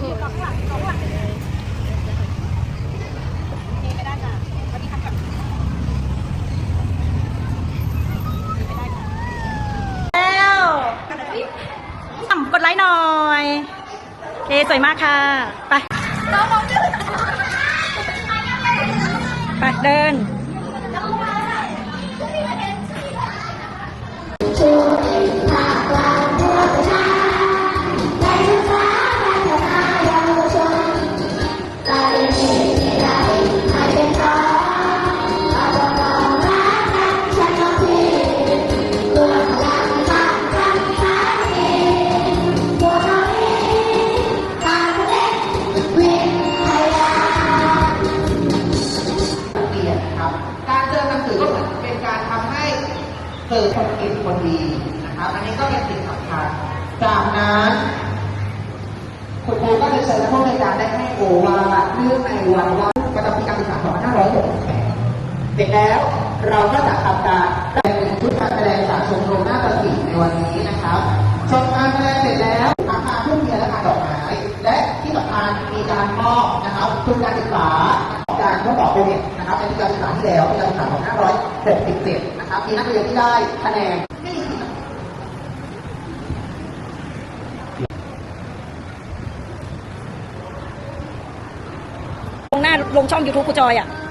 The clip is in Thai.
โหแล้วอ่ำกดไลค์หน่อย โอเค สวยมากค่ะ ไป ไปเดิน เกิดคนเก่งคนดีนะครับอันนี้ก็เป็นสิ่งสำคัญจากนั้น คุณครูก็จะเชิญผู้ในการได้ให้โอวาเรื่องในวันว่าประจำปีการศึกษา2568เสร็จแล้วเราก็จะทำการแสดงชุดการแสดงจากชมรมหน้าฏศิลป์ในวันนี้นะครับชมการแสดงเสร็จแล้วอาคารทุ่งเทียนและอาคารดอกไม้และที่สำคัญมีการมอบนะครับทุนการศึกษาการทดสอบโควิดนะครับในปีการศึกษา ที่แล้วปีการศึกษา2567นะครับมีนักเรียนที่ได้คะแนนลงหน้าลงช่อง YouTube กูจอยอะ